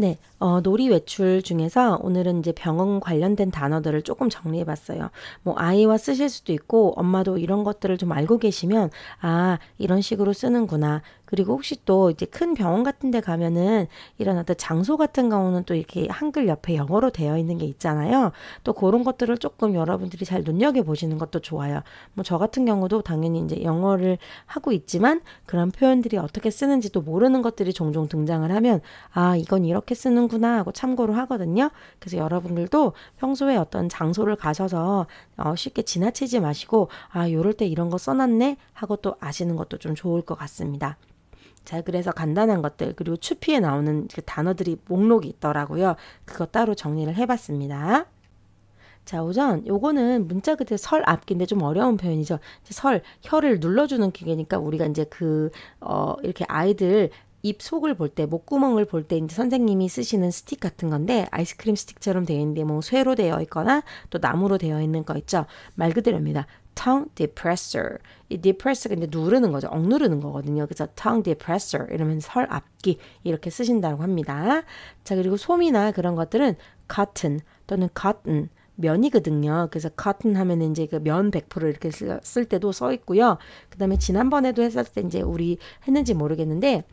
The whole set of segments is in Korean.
네, 어, 놀이 외출 중에서 오늘은 이제 병원 관련된 단어들을 조금 정리해 봤어요. 뭐, 아이와 쓰실 수도 있고, 엄마도 이런 것들을 좀 알고 계시면, 아, 이런 식으로 쓰는구나. 그리고 혹시 또 이제 큰 병원 같은 데 가면은 이런 어떤 장소 같은 경우는 또 이렇게 한글 옆에 영어로 되어 있는 게 있잖아요. 또 그런 것들을 조금 여러분들이 잘 눈여겨 보시는 것도 좋아요. 뭐 저 같은 경우도 당연히 이제 영어를 하고 있지만 그런 표현들이 어떻게 쓰는지도 모르는 것들이 종종 등장을 하면 아, 이건 이렇게 쓰는구나 하고 참고를 하거든요. 그래서 여러분들도 평소에 어떤 장소를 가셔서 어, 쉽게 지나치지 마시고 아, 요럴 때 이런 거 써놨네 하고 또 아시는 것도 좀 좋을 것 같습니다. 자, 그래서 간단한 것들, 그리고 추피에 나오는 그 단어들이 목록이 있더라고요. 그거 따로 정리를 해봤습니다. 자, 우선 요거는 문자 그대로 설 앞기인데 좀 어려운 표현이죠. 설, 혀를 눌러주는 기계니까 우리가 이제 그, 어, 이렇게 아이들 입 속을 볼 때, 목구멍을 볼 때 이제 선생님이 쓰시는 스틱 같은 건데 아이스크림 스틱처럼 되어 있는데 뭐 쇠로 되어 있거나 또 나무로 되어 있는 거 있죠. 말 그대로입니다. Tongue depressor. 이 depressor가 이제 누르는 거죠. 억누르는 거거든요. 그래서 tongue depressor 이러면 설 앞기 이렇게 쓰신다고 합니다. 자, 그리고 솜이나 그런 것들은 cotton 또는 cotton 면이거든요. 그래서 cotton 하면 이제 그 면 100% 이렇게 쓸 때도 써 있고요. 그다음에 지난번에도 했을 때 이제 우리 했는지 모르겠는데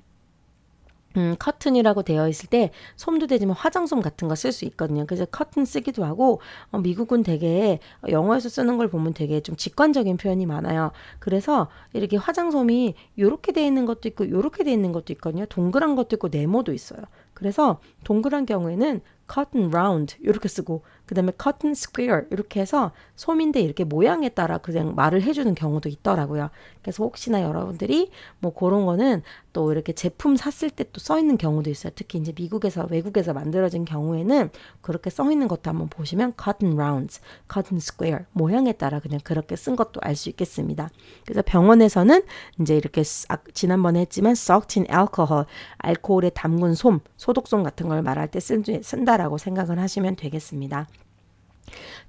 음, 커튼이라고 되어 있을 때 솜도 되지만 화장솜 같은 거 쓸 수 있거든요. 그래서 커튼 쓰기도 하고 어, 미국은 되게 영어에서 쓰는 걸 보면 되게 좀 직관적인 표현이 많아요. 그래서 이렇게 화장솜이 요렇게 돼 있는 것도 있고 요렇게 돼 있는 것도 있거든요. 동그란 것도 있고 네모도 있어요. 그래서 동그란 경우에는 cotton round 이렇게 쓰고 그다음에 cotton square 이렇게 해서 솜인데 이렇게 모양에 따라 그냥 말을 해주는 경우도 있더라고요. 그래서 혹시나 여러분들이 뭐 그런 거는 또 이렇게 제품 샀을 때 또 써 있는 경우도 있어요. 특히 이제 미국에서 외국에서 만들어진 경우에는 그렇게 써 있는 것도 한번 보시면 cotton rounds, cotton square 모양에 따라 그냥 그렇게 쓴 것도 알 수 있겠습니다. 그래서 병원에서는 이제 이렇게 아, 지난번에 했지만 soaked in alcohol 알코올에 담근 솜, 소독솜 같은 걸 말할 때 쓴, 쓴다라고 생각을 하시면 되겠습니다.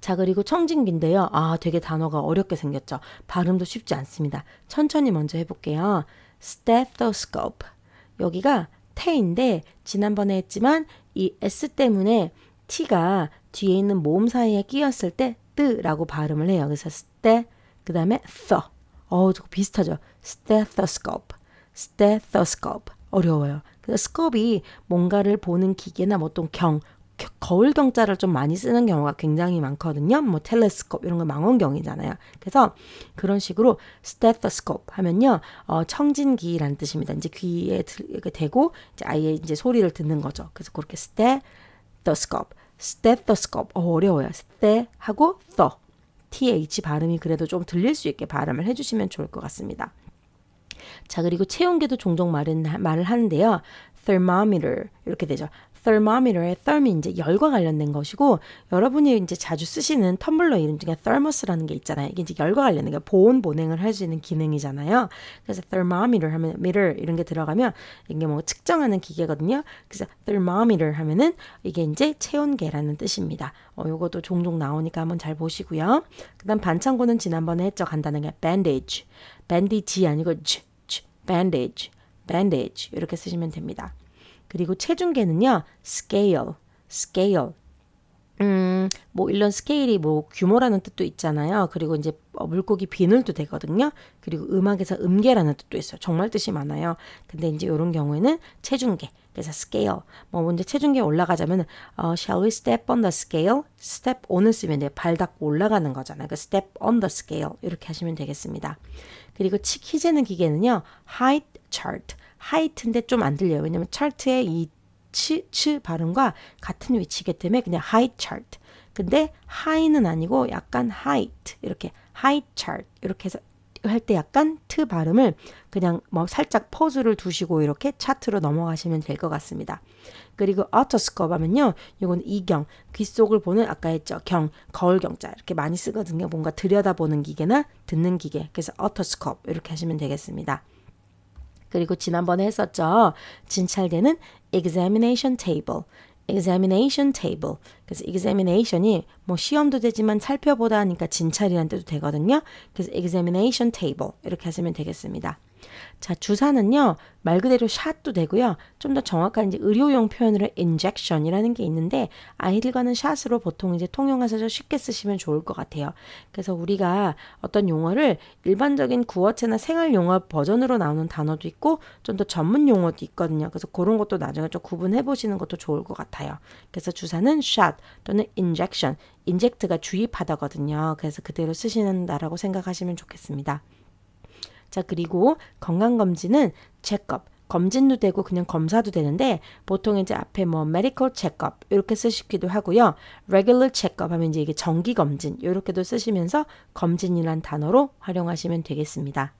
자, 그리고 청진기인데요. 아, 되게 단어가 어렵게 생겼죠. 발음도 쉽지 않습니다. 천천히 먼저 해볼게요. stethoscope. 여기가 태인데, 지난번에 했지만, 이 S 때문에 T가 뒤에 있는 모음 사이에 끼었을 때, 뜨라고 발음을 해요. 그래서 ste, 그 다음에 th. 어, 저거 비슷하죠. stethoscope. stethoscope. 어려워요. 그래서 스컵이 뭔가를 보는 기계나 뭐 어떤 경, 거울 경자를 좀 많이 쓰는 경우가 굉장히 많거든요. 뭐 텔레스콥 이런 거 망원경이잖아요. 그래서 그런 식으로 스테토스콥 하면요. 어, 청진기라는 뜻입니다. 이제 귀에 이렇게 대고 이제 아예 이제 소리를 듣는 거죠. 그래서 그렇게 스테토스콥, 스테토스콥 어, 어려워요. 스테 하고 더 th 발음이 그래도 좀 들릴 수 있게 발음을 해 주시면 좋을 것 같습니다. 자, 그리고 체온계도 종종 말은, 말을 하는데요. thermometer 이렇게 되죠. Thermometer의 therm이 이제 열과 관련된 것이고 여러분이 이제 자주 쓰시는 텀블러 이름 중에 thermos라는 게 있잖아요. 이게 이제 열과 관련된 게 보온 보냉을 할 수 있는 기능이잖아요. 그래서 thermometer 하면 meter 이런 게 들어가면 이게 뭐 측정하는 기계거든요. 그래서 thermometer 하면은 이게 이제 체온계라는 뜻입니다. 어, 요것도 종종 나오니까 한번 잘 보시고요. 그다음 반창고는 지난번에 했죠. 간단하게 bandage, bandage 아니고 j, j, bandage, bandage 이렇게 쓰시면 됩니다. 그리고 체중계는요, scale, scale. 음, 뭐, 이런 스케일이 뭐, 규모라는 뜻도 있잖아요. 그리고 이제 어, 물고기 비늘도 되거든요. 그리고 음악에서 음계라는 뜻도 있어요. 정말 뜻이 많아요. 근데 이제 이런 경우에는 체중계. 그래서 scale. 뭐, 먼저 체중계 올라가자면, 어, shall we step on the scale? step on을 쓰면 돼요. 발 닦고 올라가는 거잖아요. 그 step on the scale. 이렇게 하시면 되겠습니다. 그리고 키 재는 기계는요, height chart. 하이트인데 좀 안 들려요. 왜냐면 차트의 이 치, 치 발음과 같은 위치이기 때문에 그냥 하이 차트. 근데 하이는 아니고 약간 하이트 이렇게 하이 차트 이렇게 해서 할 때 약간 트 발음을 그냥 뭐 살짝 포즈를 두시고 이렇게 차트로 넘어가시면 될 것 같습니다. 그리고 어터스컵 하면요. 이건 이경, 귀 속을 보는 아까 했죠. 경, 거울 경자 이렇게 많이 쓰거든요. 뭔가 들여다보는 기계나 듣는 기계. 그래서 어터스컵 이렇게 하시면 되겠습니다. 그리고 지난번에 했었죠. 진찰되는 examination table. examination table. 그래서 examination이 뭐 시험도 되지만 살펴보다 하니까 진찰이라는 뜻도 되거든요. 그래서 examination table 이렇게 하시면 되겠습니다. 자, 주사는요, 말 그대로 샷도 되고요. 좀 더 정확한 이제 의료용 표현으로 injection이라는 게 있는데, 아이들과는 샷으로 보통 이제 통용하셔서 쉽게 쓰시면 좋을 것 같아요. 그래서 우리가 어떤 용어를 일반적인 구어체나 생활 용어 버전으로 나오는 단어도 있고, 좀 더 전문 용어도 있거든요. 그래서 그런 것도 나중에 좀 구분해 보시는 것도 좋을 것 같아요. 그래서 주사는 shot 또는 injection, 인젝트가 주입하다거든요. 그래서 그대로 쓰시는다라고 생각하시면 좋겠습니다. 자, 그리고 건강검진은 체크업, 검진도 되고 그냥 검사도 되는데 보통 이제 앞에 뭐 medical checkup 이렇게 쓰시기도 하고요. regular checkup 하면 이제 이게 정기 검진 이렇게도 쓰시면서 검진이란 단어로 활용하시면 되겠습니다.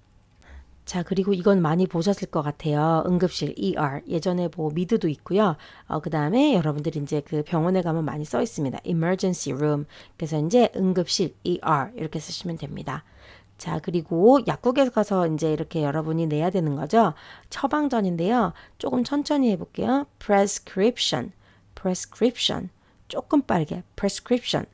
자, 그리고 이건 많이 보셨을 것 같아요. 응급실 ER. 예전에 뭐 미드도 있고요. 어, 그 다음에 여러분들이 이제 그 병원에 가면 많이 써 있습니다. emergency room. 그래서 이제 응급실 ER 이렇게 쓰시면 됩니다. 자, 그리고 약국에 가서 이제 이렇게 여러분이 내야 되는 거죠. 처방전인데요. 조금 천천히 해볼게요. prescription, prescription. 조금 빠르게 prescription.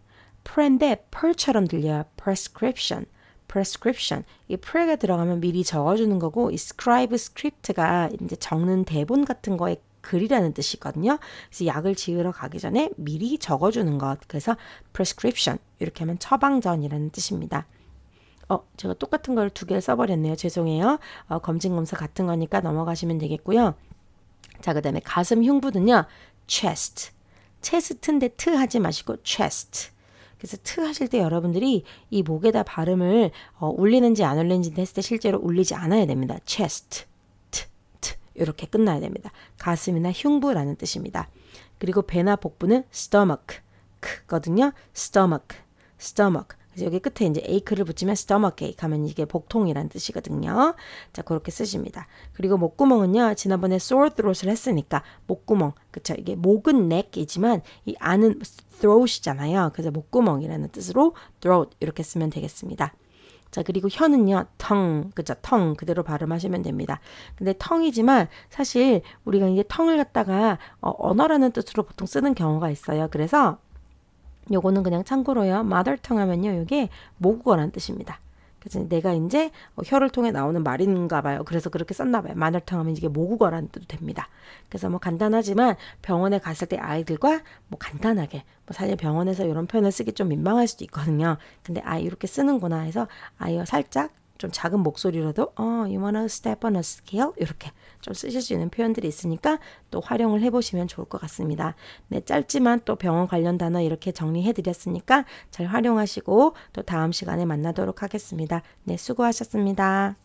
프인데 펄처럼 들려요. prescription. prescription. 이 pre가 들어가면 미리 적어주는 거고, 이 scribe script가 이제 적는 대본 같은 거에 글이라는 뜻이거든요. 그래서 약을 지으러 가기 전에 미리 적어주는 것. 그래서 prescription. 이렇게 하면 처방전이라는 뜻입니다. 어, 제가 똑같은 걸 두 개를 써버렸네요. 죄송해요. 어, 검진 검사 같은 거니까 넘어가시면 되겠고요. 자, 그 다음에 가슴 흉부는요. chest. 체스트인데 트 하지 마시고 chest. 그래서 트 하실 때 여러분들이 이 목에다 발음을 어, 울리는지 안 울리는지 했을 때 실제로 울리지 않아야 됩니다. chest. 트, 트. 이렇게 끝나야 됩니다. 가슴이나 흉부라는 뜻입니다. 그리고 배나 복부는 stomach. 거든요. stomach. stomach. 그래서 여기 끝에 이제 ache를 붙이면 stomach ache 하면 이게 복통이란 뜻이거든요. 자, 그렇게 쓰십니다. 그리고 목구멍은요, 지난번에 sore throat을 했으니까 목구멍, 그쵸? 이게 목은 neck이지만 이 안은 throat이잖아요. 그래서 목구멍이라는 뜻으로 throat 이렇게 쓰면 되겠습니다. 자, 그리고 혀는요, 텅, 그죠? 텅, 그대로 발음하시면 됩니다. 근데 텅이지만 사실 우리가 이제 텅을 갖다가 어, 언어라는 뜻으로 보통 쓰는 경우가 있어요. 그래서 요거는 그냥 참고로요. mother tongue 하면요. 이게 모국어란 뜻입니다. 그래서 내가 이제 혀를 통해 나오는 말인가 봐요. 그래서 그렇게 썼나 봐요. tongue 하면 이게 모국어라는 뜻도 됩니다. 그래서 뭐 간단하지만 병원에 갔을 때 아이들과 뭐 간단하게 뭐 사실 병원에서 이런 표현을 쓰기 좀 민망할 수도 있거든요. 근데 아 이렇게 쓰는구나 해서 아이와 살짝 좀 작은 목소리로도 어, you wanna step on a scale 이렇게 좀 쓰실 수 있는 표현들이 있으니까 또 활용을 해보시면 좋을 것 같습니다. 네, 짧지만 또 병원 관련 단어 이렇게 정리해 드렸으니까 잘 활용하시고 또 다음 시간에 만나도록 하겠습니다. 네, 수고하셨습니다.